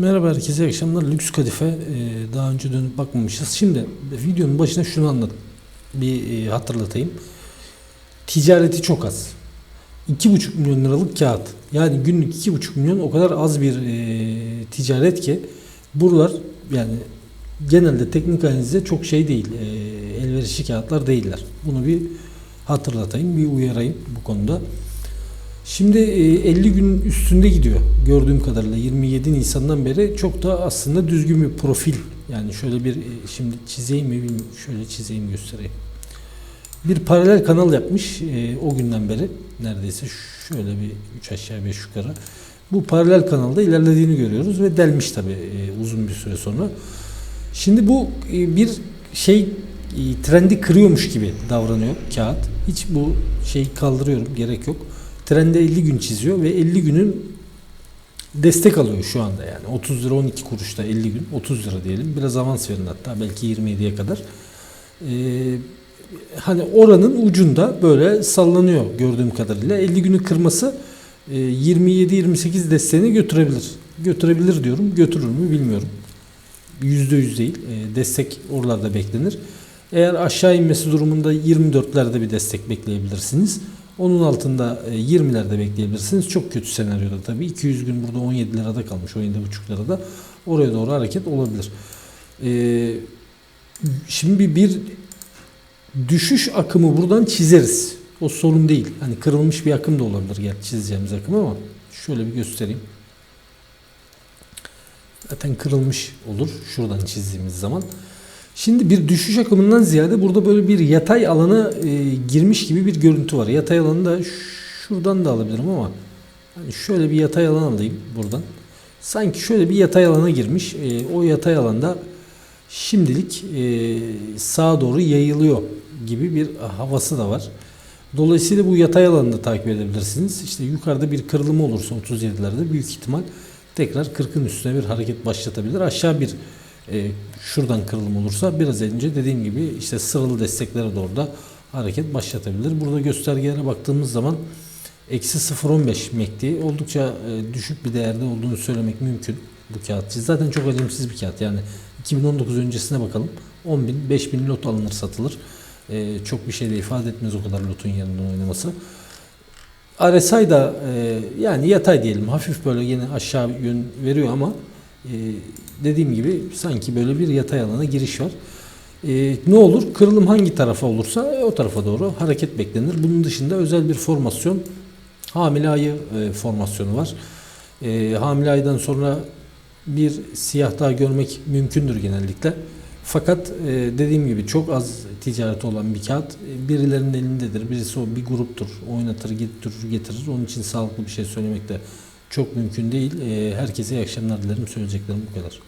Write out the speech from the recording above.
Merhaba herkese, akşamlar. Lüks Kadife. Ee, daha önce dönüp bakmamışız. Şimdi videonun başına şunu anlat. Bir e, hatırlatayım. Ticareti çok az. 2,5 milyon liralık kağıt. Yani günlük 2,5 milyon o kadar az bir e, ticaret ki buralar yani genelde teknik analizde çok şey değil. E, elverişli kağıtlar değiller. Bunu bir hatırlatayım, bir uyarayım bu konuda. Şimdi e, 50 gün üstünde gidiyor gördüğüm kadarıyla 27 Nisan'dan beri çok da aslında düzgün bir profil. Yani şöyle bir e, şimdi çizeyim mi bilmiyorum. Şöyle çizeyim göstereyim. Bir paralel kanal yapmış e, o günden beri neredeyse şöyle bir 3 aşağı 5 yukarı. Bu paralel kanalda ilerlediğini görüyoruz ve delmiş tabi uzun bir süre sonra. Şimdi bu e, bir şey e, trendi kırıyormuş gibi davranıyor kağıt. Hiç bu şeyi kaldırıyorum gerek yok. Trende 50 gün çiziyor ve 50 günün destek alıyor şu anda yani. 30 lira 12 kuruşta 50 gün 30 lira diyelim. Biraz avans verin hatta belki 27'ye kadar. Ee, hani oranın ucunda böyle sallanıyor gördüğüm kadarıyla. 50 günü kırması e, 27-28 desteğini götürebilir. Götürebilir diyorum. Götürür mü bilmiyorum. %100 değil. E, destek oralarda beklenir. Eğer aşağı inmesi durumunda 24'lerde bir destek bekleyebilirsiniz. Onun altında e, 20'lerde bekleyebilirsiniz. Çok kötü senaryoda tabii. 200 gün burada 17 lirada kalmış. 17,5 lirada. Oraya doğru hareket olabilir. E, şimdi bir düşüş akımı buradan çizeriz. O sorun değil. Hani kırılmış bir akım da olabilir gerçi çizeceğimiz akım ama şöyle bir göstereyim. Zaten kırılmış olur şuradan çizdiğimiz zaman. Şimdi bir düşüş akımından ziyade burada böyle bir yatay alana e, girmiş gibi bir görüntü var. Yatay alanı da şuradan da alabilirim ama hani şöyle bir yatay alan alayım buradan. Sanki şöyle bir yatay alana girmiş. E, o yatay alanda şimdilik e, sağa doğru yayılıyor gibi bir havası da var. Dolayısıyla bu yatay alanı da takip edebilirsiniz. İşte yukarıda bir kırılma olursa 37'lerde büyük ihtimal tekrar 40'ın üstüne bir hareket başlatabilir. Aşağı bir e, şuradan kırılım olursa biraz önce dediğim gibi işte sıralı desteklere doğru da hareket başlatabilir. Burada göstergelere baktığımız zaman eksi 0.15 MACD oldukça e, düşük bir değerde olduğunu söylemek mümkün bu kağıt. Zaten çok önemsiz bir kağıt yani 2019 öncesine bakalım 10 bin 5 bin lot alınır satılır. E, çok bir şey de ifade etmez o kadar lotun yanında oynaması. RSI da e, yani yatay diyelim hafif böyle yine aşağı yön veriyor ama e, dediğim gibi sanki böyle bir yatay alana giriş var. E, ne olur? Kırılım hangi tarafa olursa e, o tarafa doğru hareket beklenir. Bunun dışında özel bir formasyon hamile ayı e, formasyonu var. E, hamile aydan sonra bir siyah daha görmek mümkündür genellikle. Fakat e, dediğim gibi çok az ticareti olan bir kağıt e, birilerinin elindedir. Birisi o bir gruptur. Oynatır, getirir, getirir. Onun için sağlıklı bir şey söylemek de çok mümkün değil. E, herkese iyi akşamlar dilerim. Söyleyeceklerim bu kadar.